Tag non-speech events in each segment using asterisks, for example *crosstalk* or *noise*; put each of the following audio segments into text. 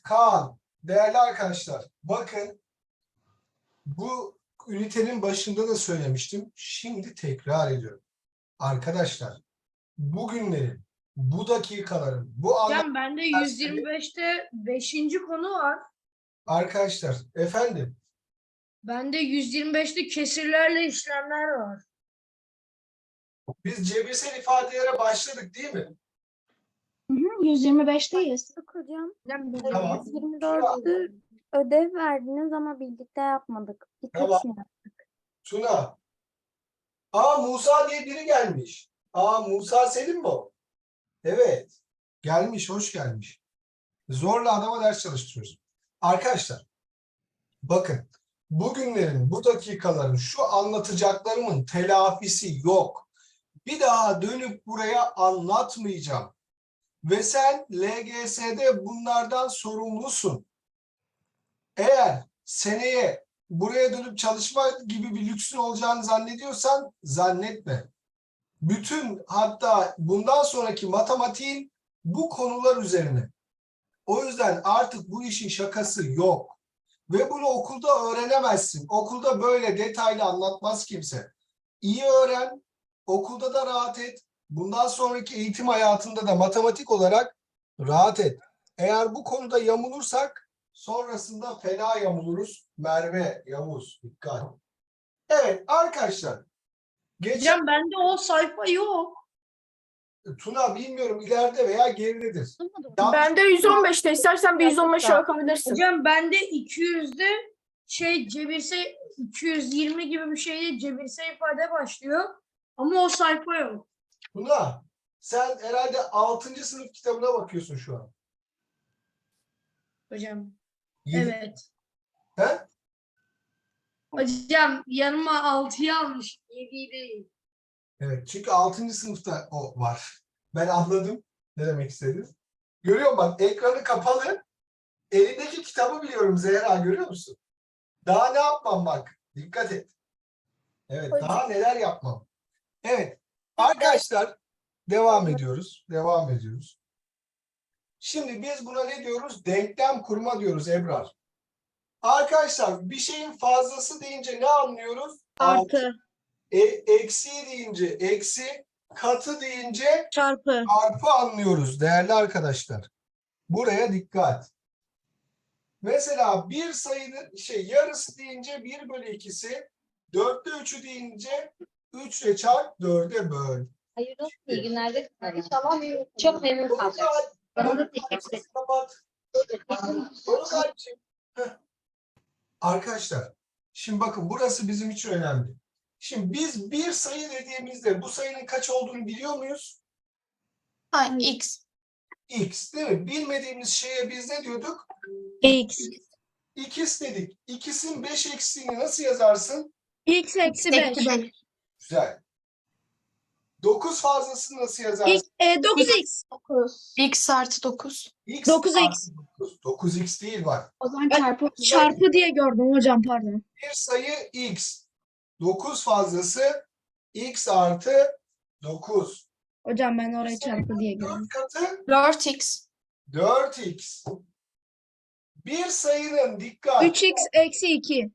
Evet Kaan. Değerli arkadaşlar bakın bu ünitenin başında da söylemiştim. Şimdi tekrar ediyorum. Arkadaşlar bugünlerin, bu dakikaların, bu anlar Hocam bende 125'te 5. konu var. arkadaşlar efendim Bende 125'te kesirlerle işlemler var. biz cebirsel ifadelere başladık değil mi? 125'teyiz. Yok hocam. Tamam. 24'ü ödev verdiniz ama birlikte yapmadık. Birkaç Tamam. şey yaptık. Tuna. Aa Musa diye biri gelmiş. Aa Musa Selim mi o? Evet. Gelmiş, hoş gelmiş. Zorla adama ders çalıştırıyoruz. Arkadaşlar, bakın bugünlerin, bu dakikaların, şu anlatacaklarımın telafisi yok. Bir daha dönüp buraya anlatmayacağım. Ve sen LGS'de bunlardan sorumlusun. Eğer seneye buraya dönüp çalışma gibi bir lüksün olacağını zannediyorsan zannetme. Bütün hatta bundan sonraki matematiğin bu konular üzerine. O yüzden artık bu işin şakası yok. Ve bunu okulda öğrenemezsin. Okulda böyle detaylı anlatmaz kimse. İyi öğren, okulda da rahat et. Bundan sonraki eğitim hayatında da matematik olarak rahat et. Eğer bu konuda yamulursak sonrasında fena yamuluruz. Merve, Yavuz, dikkat. Evet arkadaşlar. Geçen Hocam bende o sayfa yok. Tuna bilmiyorum ileride veya geridedir. Bende 115'te. İstersen bir 115'e bakabilirsin. Hocam bende 200'de şey cebirse 220 gibi bir şeyde cebirse ifade başlıyor. Ama o sayfa yok. Tuna sen herhalde 6. sınıf kitabına bakıyorsun şu an. Hocam. Yedi- Evet. He? Hocam yanıma 6'yı almış. 7'yi değil. Evet çünkü 6. sınıfta o var. Ben anladım ne demek istedin. Görüyor musun bak ekranı kapalı. Elindeki kitabı biliyorum Zehra görüyor musun? Daha ne yapmam bak. Dikkat et. Evet Hocam. daha neler yapmam. Evet arkadaşlar devam ediyoruz. Devam ediyoruz. Şimdi biz buna ne diyoruz? Denklem kurma diyoruz Ebrar. Arkadaşlar bir şeyin fazlası deyince ne anlıyoruz? Artı. E, eksi deyince eksi, katı deyince Çarpı. çarpı anlıyoruz değerli arkadaşlar. Buraya dikkat. Mesela bir sayının şey yarısı deyince 1 bölü 2'si, dörtte üçü deyince 3 ile çarp 4'e böl. Hayırlı olsun. İyi günler de kullanın. Çok memnun Bana da teşekkür ederim. Heh. Arkadaşlar şimdi bakın burası bizim için önemli. Şimdi biz bir sayı dediğimizde bu sayının kaç olduğunu biliyor muyuz? Ha, X. X değil mi? Bilmediğimiz şeye biz ne diyorduk? X. İkiz dedik. İkisinin 5 eksiğini nasıl yazarsın? X eksi 5. Güzel. 9 fazlasını nasıl yazarsın? E, 9x. X artı 9. X 9x. artı 9. 9x değil bak. O zaman çarpı Çarpı diye gördüm hocam pardon. Bir sayı x. 9 fazlası x artı 9. Hocam ben orayı çarpı diye gördüm. 4 katı 4X. 4x. Bir sayının dikkat. 3x eksi 2.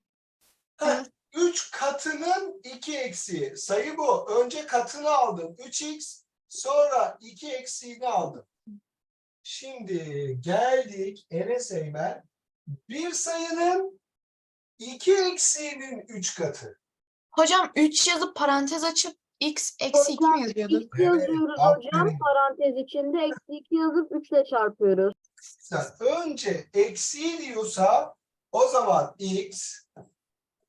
3 katının 2 eksiği. Sayı bu. Önce katını aldım. 3x sonra 2 eksiğini aldım. Şimdi geldik Enes Eymen. Bir sayının 2 eksiğinin 3 katı. Hocam 3 yazıp parantez açıp X eksi 2 mi yazıyordu? X yazıyoruz aferin. hocam. Parantez içinde eksi 2 yazıp 3 ile çarpıyoruz. Sen önce eksiği diyorsa o zaman x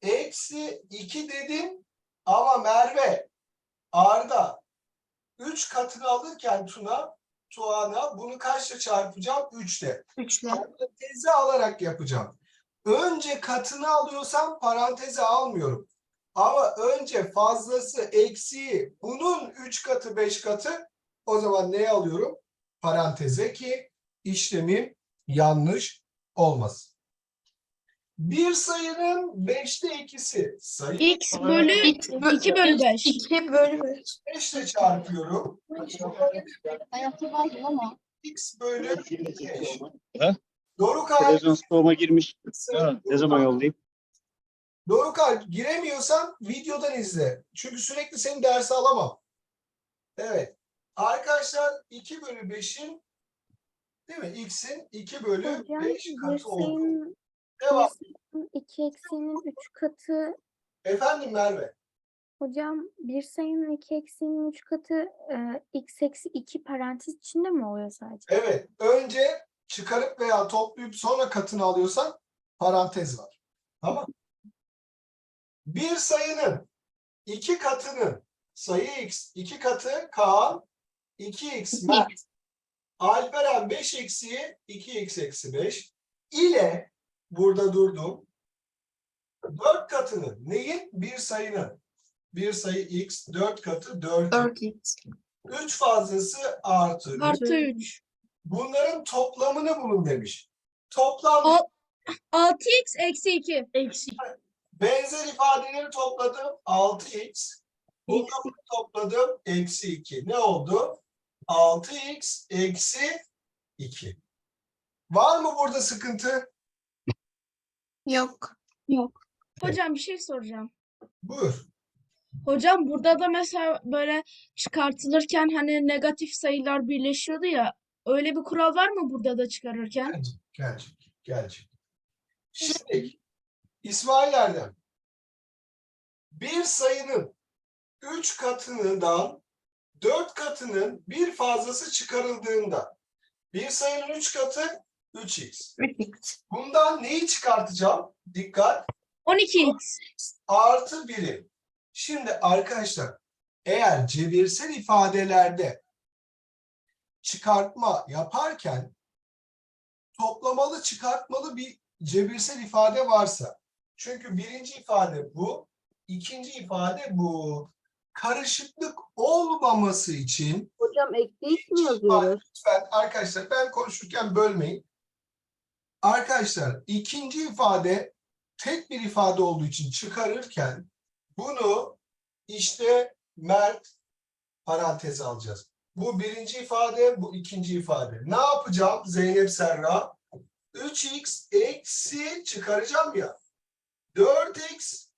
eksi 2 dedim ama Merve Arda 3 katını alırken Tuna Tuana bunu kaçla çarpacağım? 3 ile. 3 ile. Paranteze alarak yapacağım. Önce katını alıyorsam paranteze almıyorum. Ama önce fazlası eksiği bunun 3 katı 5 katı o zaman neye alıyorum? Paranteze ki işlemim yanlış olmasın. Bir sayının 5'te ikisi sayı X bölü 2 bölü 5. 2 bölü 5. 5 ile çarpıyorum. Hayatım vardı ama. X bölü 5. Dorukay, Televizyon stoğuma girmiş. Ha, Ne zaman yollayayım? Dorukay giremiyorsan videodan izle. Çünkü sürekli senin dersi alamam. Evet. Arkadaşlar 2 bölü 5'in değil mi? X'in 2 bölü Hocam 5 bir katı oldu. Devam. bir sayının iki eksiğinin üç katı Efendim Merve. hocam bir sayının iki eksiğinin üç katı e, x eksi iki parantez içinde mi oluyor sadece? Evet. Önce çıkarıp veya toplayıp sonra katını alıyorsan parantez var. Tamam. Bir sayının iki katının sayı x iki katı Kaan 2x Mert Alperen 5 eksiği 2x eksi 5 ile burada durdum. 4 katını neyin? Bir sayının. Bir sayı x 4 katı 4. 4x. 3 fazlası artı. Artı 3. Bunların toplamını bulun demiş. Toplam O- 6x eksi 2. Eksi benzer ifadeleri topladım 6x. Bunları topladım eksi 2. Ne oldu? 6x eksi 2. Var mı burada sıkıntı? Yok. Hocam bir şey soracağım. Buyur. Hocam burada da mesela böyle çıkartılırken hani negatif sayılar birleşiyordu ya. Öyle bir kural var mı burada da çıkarırken? Gelecek, gelecek, gelecek. Şimdi İsmail Erdem bir sayının 3 katından 4 katının bir fazlası çıkarıldığında bir sayının 3 katı 3x. 3x. Bundan neyi çıkartacağım? Dikkat. 12x. Artı 1'i. Şimdi arkadaşlar eğer cebirsel ifadelerde çıkartma yaparken toplamalı çıkartmalı bir cebirsel ifade varsa çünkü birinci ifade bu, ikinci ifade bu. Karışıklık olmaması için Hocam ekleyip mi İfade- yazıyoruz? Lütfen arkadaşlar ben konuşurken bölmeyin. Arkadaşlar ikinci ifade tek bir ifade olduğu için çıkarırken bunu işte Mert paranteze alacağız. Bu birinci ifade, bu ikinci ifade. Ne yapacağım Zeynep Serra? 3x eksi çıkaracağım ya. 4x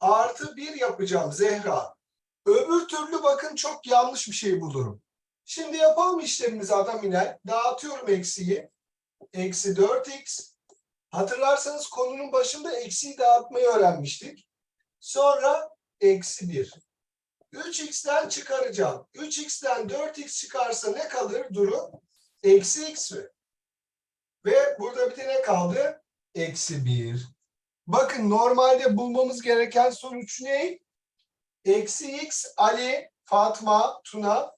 artı 1 yapacağım Zehra. Öbür türlü bakın çok yanlış bir şey bulurum. Şimdi yapalım işlemimizi adam iner. Dağıtıyorum eksiği. Eksi 4x. Hatırlarsanız konunun başında eksiği dağıtmayı öğrenmiştik. Sonra eksi 1. 3x'ten çıkaracağım. 3x'ten 4x çıkarsa ne kalır Duru? Eksi x mi? Ve burada bir de ne kaldı? Eksi 1. Bakın normalde bulmamız gereken sonuç ne? Eksi x Ali, Fatma, Tuna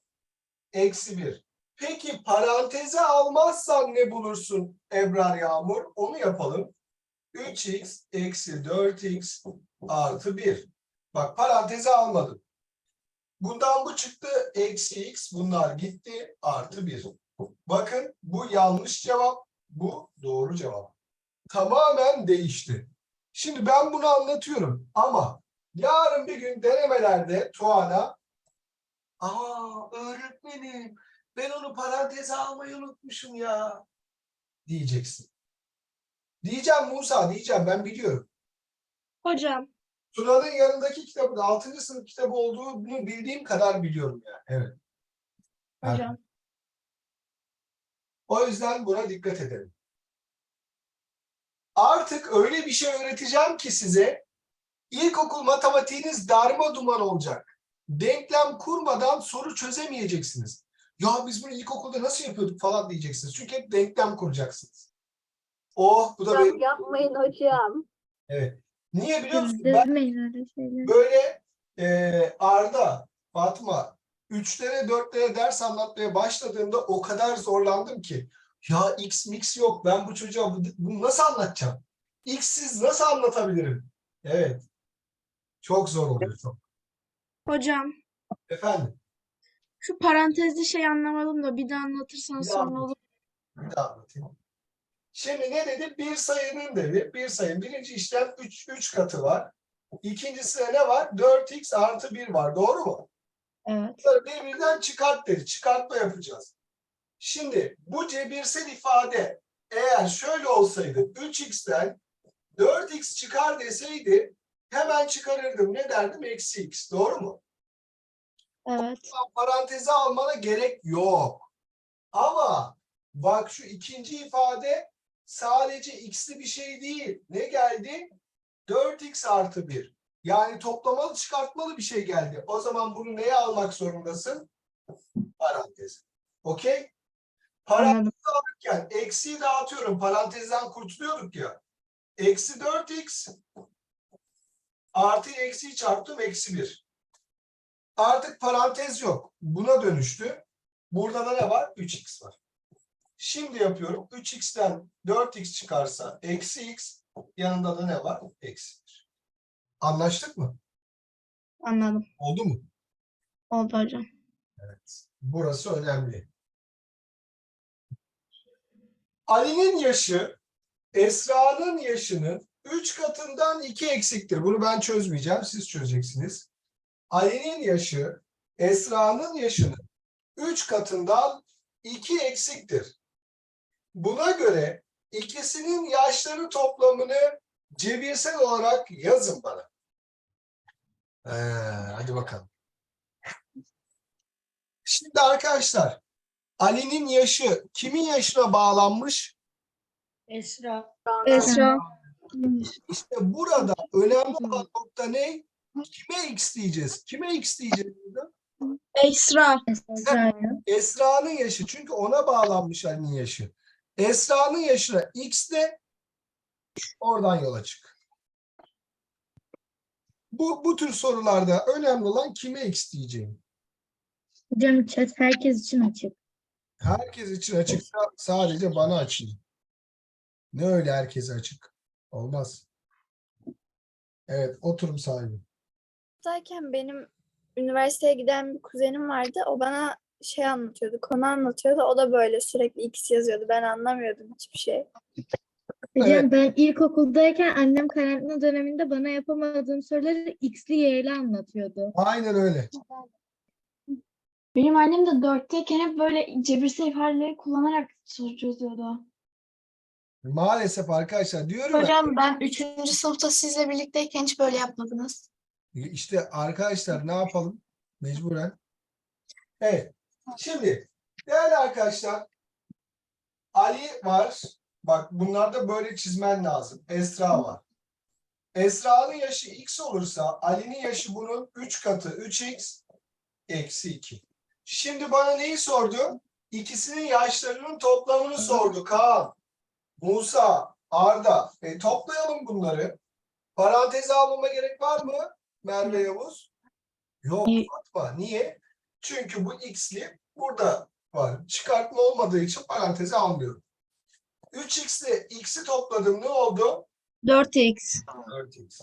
eksi 1. Peki paranteze almazsan ne bulursun Ebrar Yağmur? Onu yapalım. 3x eksi 4x artı 1. Bak paranteze almadım. Bundan bu çıktı. Eksi x bunlar gitti. Artı 1. Bakın bu yanlış cevap. Bu doğru cevap. Tamamen değişti. Şimdi ben bunu anlatıyorum ama yarın bir gün denemelerde Tuana Aa öğretmenim ben onu paranteze almayı unutmuşum ya diyeceksin. Diyeceğim Musa diyeceğim ben biliyorum. Hocam Tuna'nın yanındaki kitabın 6. sınıf kitabı olduğunu bildiğim kadar biliyorum yani. Evet. Evet. hocam. O yüzden buna dikkat edelim. Artık öyle bir şey öğreteceğim ki size ilkokul matematiğiniz darma duman olacak. Denklem kurmadan soru çözemeyeceksiniz. Ya biz bunu ilkokulda nasıl yapıyorduk falan diyeceksiniz. Çünkü hep denklem kuracaksınız. Oh bu da Hocam benim. yapmayın hocam. Evet. Niye biliyor musun? Ben Dövmeyin öyle şeyler. böyle e, Arda, Fatma üçlere dörtlere ders anlatmaya başladığımda o kadar zorlandım ki ya x mix yok ben bu çocuğa bu- bunu nasıl anlatacağım? X'siz nasıl anlatabilirim? Evet. Çok zor oluyor çok. Hocam Efendim şu parantezli şey anlamadım da bir daha daha sonra olur. bir daha anlatayım. Şimdi ne dedi? Bir sayının dedi. Bir sayının birinci işlem 3 3 katı var. İkincisinde ne var? 4x artı 1 var. Doğru mu? Evet. Bunları birbirinden çıkart dedi. Çıkartma yapacağız. Şimdi bu cebirsel ifade eğer şöyle olsaydı 3x'ten 4x çıkar deseydi hemen çıkarırdım. Ne derdim? Eksi x. Doğru mu? Evet. Paranteze almana gerek yok. Ama bak şu ikinci ifade sadece x'li bir şey değil. Ne geldi? 4x artı 1. Yani toplamalı çıkartmalı bir şey geldi. O zaman bunu neye almak zorundasın? Paranteze. Okey? Parantez alırken eksiyi dağıtıyorum. Parantezden kurtuluyorduk ya. Eksi 4x artı eksiyi çarptım eksi 1. Artık parantez yok. Buna dönüştü. Burada da ne var? 3x var. Şimdi yapıyorum. 3x'ten 4x çıkarsa eksi x yanında da ne var? Eksi 1. Anlaştık mı? Anladım. Oldu mu? Oldu hocam. Evet. Burası önemli. Ali'nin yaşı Esra'nın yaşının 3 katından 2 eksiktir. Bunu ben çözmeyeceğim. Siz çözeceksiniz. Ali'nin yaşı Esra'nın yaşının 3 katından 2 eksiktir. Buna göre ikisinin yaşları toplamını cebirsel olarak yazın bana. Ee, hadi bakalım. Şimdi arkadaşlar Ali'nin yaşı kimin yaşına bağlanmış? Esra. Esra. İşte burada önemli olan nokta ne? Kime x diyeceğiz? Kime x diyeceğiz burada? Esra. Esra'nın yaşı. Çünkü ona bağlanmış Ali'nin yaşı. Esra'nın yaşına x de oradan yola çık. Bu, bu tür sorularda önemli olan kime x diyeceğim. Hocam chat herkes için açık. Herkes için açıksa sadece bana açayım. Ne öyle herkese açık? Olmaz. Evet, oturum sahibi. Zaten benim üniversiteye giden bir kuzenim vardı. O bana şey anlatıyordu, konu anlatıyordu. O da böyle sürekli X yazıyordu. Ben anlamıyordum hiçbir şey. Hocam Evet. ben ilkokuldayken annem karantina döneminde bana yapamadığım soruları x'li y'li anlatıyordu. Aynen öyle. Benim annem de dörtteyken hep böyle cebirsel ifadeleri kullanarak soru çözüyordu. Maalesef arkadaşlar diyorum ya, Hocam ben 3. sınıfta sizle birlikteyken hiç böyle yapmadınız. İşte arkadaşlar ne yapalım? Mecburen. Evet. Şimdi değerli arkadaşlar Ali var. Bak bunlarda böyle çizmen lazım. Esra var. Esra'nın yaşı x olursa Ali'nin yaşı bunun 3 katı 3x eksi 2. Şimdi bana neyi sordu? İkisinin yaşlarının toplamını sordu Kaan. Musa, Arda. E, toplayalım bunları. Paranteze almama gerek var mı Merve Yavuz? Yok atma. Niye? Çünkü bu x'li burada var. Çıkartma olmadığı için paranteze almıyorum. 3x ile x'i topladım ne oldu? 4x. 4x.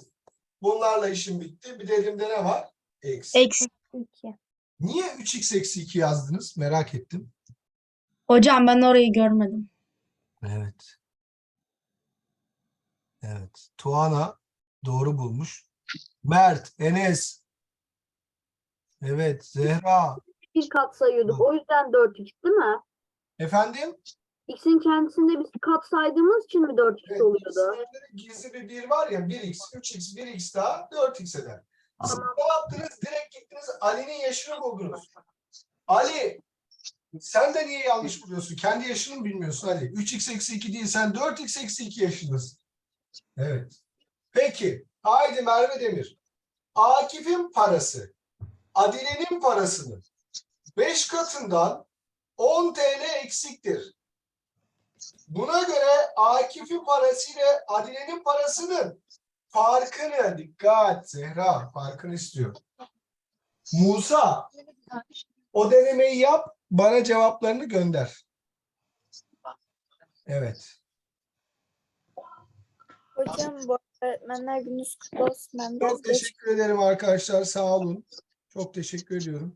Bunlarla işim bitti. Bir de elimde ne var? Eksi. Eksi. İki. Niye 3x eksi 2 yazdınız? Merak ettim. Hocam ben orayı görmedim. Evet. Evet. Tuana doğru bulmuş. Mert, Enes. Evet, Zehra. Bir kat sayıyorduk. O yüzden 4x değil mi? Efendim? X'in kendisinde biz kat saydığımız için mi 4x Evet, oluyordu? gizli bir 1 var ya 1x, 3x, 1x daha 4x eder. Siz ne yaptınız? Direkt gittiniz Ali'nin yaşını buldunuz. Ali sen de niye yanlış buluyorsun? Kendi yaşını mı bilmiyorsun Ali? 3x eksi 2 değil sen 4x eksi 2 yaşındasın. Evet. Peki. Haydi Merve Demir. Akif'in parası Adile'nin parasının 5 katından 10 TL eksiktir. Buna göre Akif'in parası ile Adile'nin parasının farkını dikkat Zehra farkını istiyor. Musa o denemeyi yap bana cevaplarını gönder. Evet. Hocam bu öğretmenler gününüz kutlu olsun. Ben Çok teşekkür ederim arkadaşlar. Sağ olun. Çok teşekkür ediyorum.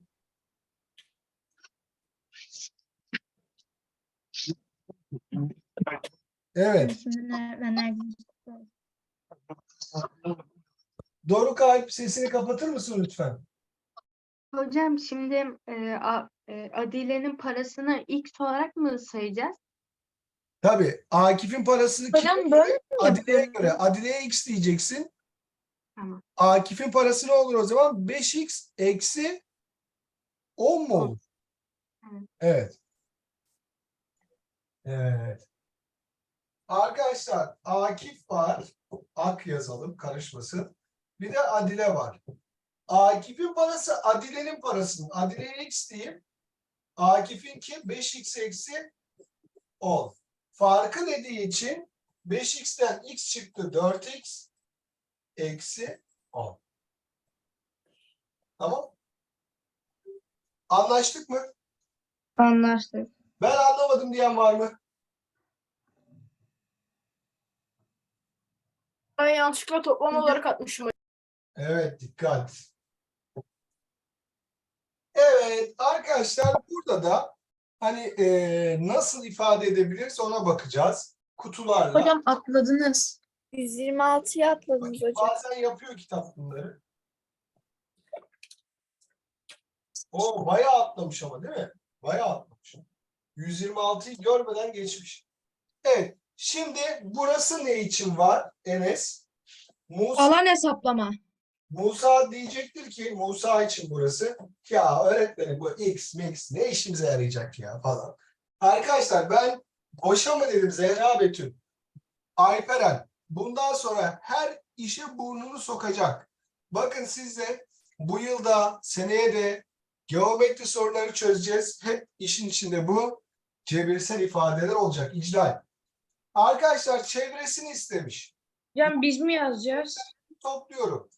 Evet. Öğretmenler günü kutlu olsun. Doruk Alp sesini kapatır mısın lütfen? Hocam şimdi e, A- e, Adile'nin parasını X olarak mı sayacağız? Tabii Akif'in parasını kim Hocam böyle mi Adile'ye göre Adile'ye x diyeceksin. Tamam. Akif'in parası ne olur o zaman? 5x eksi 10 mu olur? Evet. Evet. Evet. Arkadaşlar Akif var. Ak yazalım karışmasın. Bir de Adile var. Akif'in parası Adile'nin parasının. Adile'ye x diyeyim. Akif'inki 5x eksi 10. Farkı dediği için 5x'ten x çıktı 4x eksi 10. Tamam. Anlaştık mı? Anlaştık. Ben anlamadım diyen var mı? Ben yanlışlıkla toplam olarak atmışım. Evet dikkat. Evet arkadaşlar burada da hani eee, nasıl ifade edebiliriz ona bakacağız. Kutularla. Hocam atladınız. 126'ya atladınız Bakayım, hocam. Bazen yapıyor kitap bunları. O bayağı atlamış ama değil mi? Bayağı atlamış. 126'yı görmeden geçmiş. Evet. Şimdi burası ne için var Enes? Musa, Alan hesaplama. Musa diyecektir ki Musa için burası. Ya öğretmenim bu x, mix ne işimize yarayacak ya falan. Arkadaşlar ben boşa mı dedim Zehra Betül? Alperen bundan sonra her işe burnunu sokacak. Bakın siz de bu yılda seneye de geometri soruları çözeceğiz. Hep işin içinde bu cebirsel ifadeler olacak. İcra. Arkadaşlar çevresini istemiş. Hocam biz mi yazacağız? Topluyorum.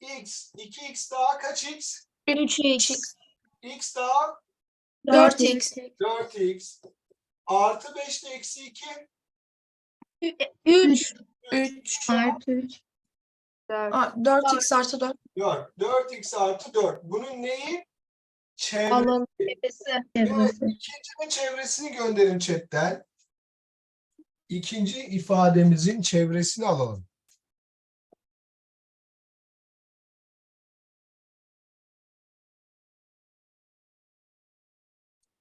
X, 2x daha kaç x? 3x. x daha 4x. 4x. Artı 5 ile eksi 2. 3. 3. Artı 3. 4x artı 4. 4. 4x artı 4. Bunun neyi? Çevre. Alan. Evet, ikincinin çevresini gönderin chatten. İkinci ifademizin çevresini alalım.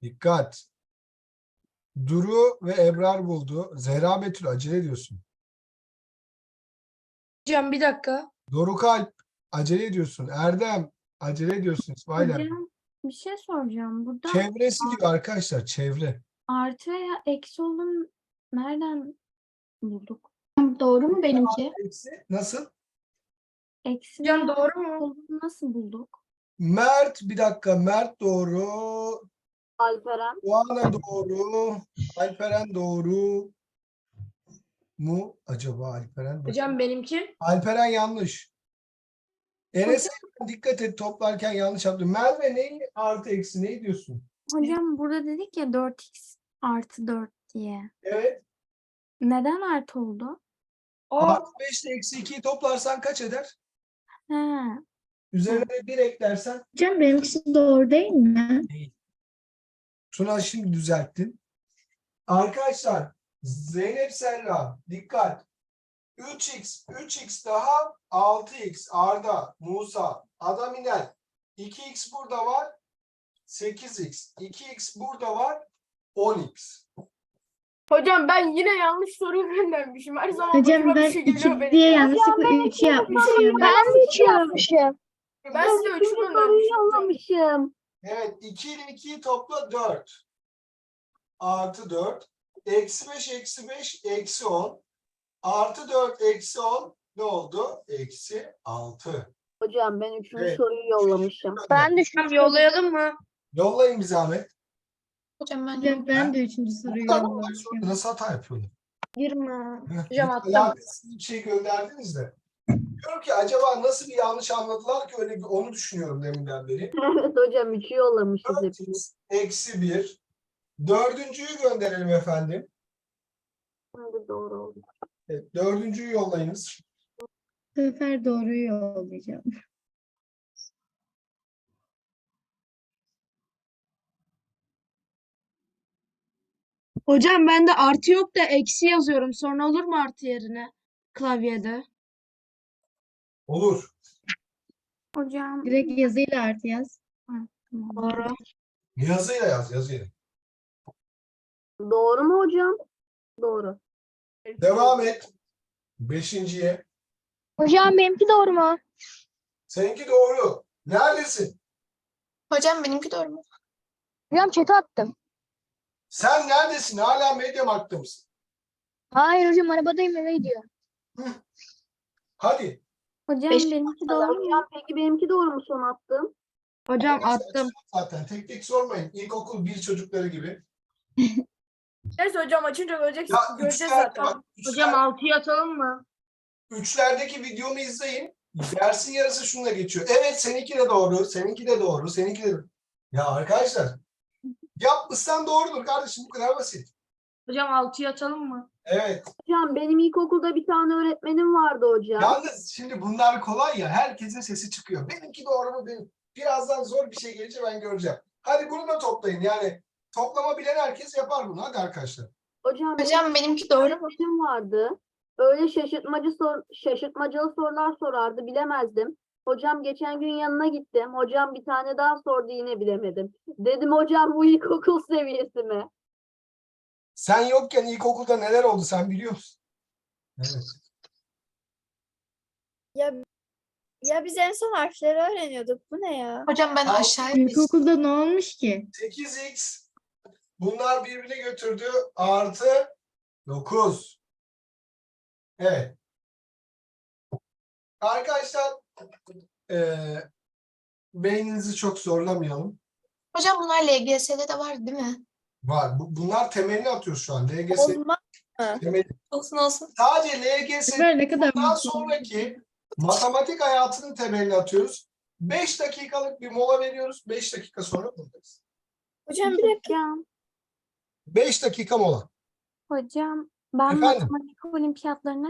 Dikkat. Duru ve Ebrar buldu. Zehra Betül acele ediyorsun. Hocam bir dakika. Doruk Alp acele ediyorsun. Erdem acele ediyorsun. İsmail Erdem. Hocam bir şey soracağım. Burada Çevresi diyor arkadaşlar çevre. artı veya eksi olduğunu nereden bulduk? Doğru mu benimki? Eksi Nasıl? Eksi Hocam veya doğru mu? olduğunu nasıl bulduk? Mert bir dakika Mert doğru. Alperen. Doğan'a doğru. Alperen doğru. Mu acaba Alperen? Bakayım. Hocam benimki. Alperen yanlış. Enes dikkat et toplarken yanlış yaptın. Merve neyi artı eksi neyi diyorsun? Hocam burada dedik ya 4x artı 4 diye. Evet. Neden artı oldu? Artı 5 ile eksi 2'yi toplarsan kaç eder? He. Üzerine de 1 eklersen Hocam benimkisi doğru değil mi? Tuna şimdi düzelttin. Arkadaşlar Zeynep Serra dikkat. 3x 3x daha 6x Arda Musa Adam iner. 2x burada var 8x 2x burada var 10x. Hocam ben yine yanlış soruyu göndermişim. Her zaman Hocam başıma bir ben şey geliyor 2 benim. diye yanlışlıkla 3 yapmışım. Ben de üç yapmışım. Ben size üçü göndermişim. yollamışım. Evet 2 ile 2'yi topla 4. Artı 4. Eksi 5 eksi 5 eksi 10. Artı 4 eksi 10 ne oldu? Eksi 6. Hocam ben üçüncü Evet. soruyu yollamışım. Ben de Hocam yollayalım mı? Yollayın bir zahmet. Hocam ben Hocam ben de 3. soruyu Tamam, yollamışım. Nasıl hata yapıyorlar? 20. Heh, Hocam attım. bir şey gönderdiniz de. Diyorum ki acaba nasıl bir yanlış anladılar ki öyle bir onu düşünüyorum deminden beri. Evet *laughs* hocam üçü yollamışız hepimiz. 4x eksi 1. Dördüncüyü gönderelim efendim. Şimdi doğru oldu. Evet, dördüncüyü yollayınız. Bu sefer doğruyu yollayacağım. Hocam bende artı yok da eksi yazıyorum. Sonra olur mu artı yerine? Klavyede. Olur. Hocam Direkt yazıyla artı yaz. tamam. Doğru. Yazıyla yaz yazıyla. Doğru mu hocam? Doğru. Devam et. Beşinciye. Hocam benimki doğru mu? Seninki doğru. Neredesin? Hocam benimki doğru mu? Hocam çete attım. Sen neredesin? Hala Mediamarkt'ta mısın? Hayır hocam arabadayım eve gidiyorum. Hadi. Hocam Beş- benimki doğru mu? Hocam peki benimki doğru mu son attım? Hocam Arkadaşlar, attım. Zaten tek tek sormayın. İlkokul bir çocukları gibi. *laughs* Neyse hocam açınca göreceksiniz. Ya göreceğiz üçler, zaten. bak, üçler- Hocam 6'yı atalım mı? üçlerdeki videomu izleyin. Dersin yarısı şununla geçiyor. Evet seninki de doğru. Seninki de doğru. Seninki de doğru. Ya arkadaşlar yapmışsan doğrudur kardeşim. Bu kadar basit. Hocam 6'yı atalım mı? Evet. Hocam benim ilkokulda bir tane öğretmenim vardı hocam. Yalnız şimdi bunlar kolay ya. Herkesin sesi çıkıyor. Benimki doğru mu benim? Birazdan zor bir şey gelince ben göreceğim. Hadi bunu da toplayın. Yani toplama bilen herkes yapar bunu. Hadi arkadaşlar. Hocam, Hocam benimki doğru mu? öğretmenim vardı. Öyle şaşırtmacı sor, şaşırtmacalı sorular sorardı bilemezdim. Hocam geçen gün yanına gittim. Hocam bir tane daha sordu yine bilemedim. Dedim hocam bu ilkokul seviyesi mi? Sen yokken ilkokulda neler oldu sen biliyor musun? Evet. Ya ya biz en son harfleri öğreniyorduk. Bu ne ya? Hocam ben Al. aşağıya İlkokulda ne olmuş ki? 8x bunlar birbirini götürdü. Artı 9. Evet. Arkadaşlar eee beyninizi çok zorlamayalım. Hocam bunlar LGS'de de var değil mi? Var. Bu- bunlar temelini atıyoruz şu an. LGS Olmaz. temeli. Olsun olsun. Sadece LGS ne kadar Bundan sonraki matematik hayatının temelini atıyoruz. 5 dakikalık bir mola veriyoruz. 5 dakika sonra buradayız. Hocam bir dakika. Hocam, 5 dakika mola. hocam ben Efendim? matematik olimpiyatlarına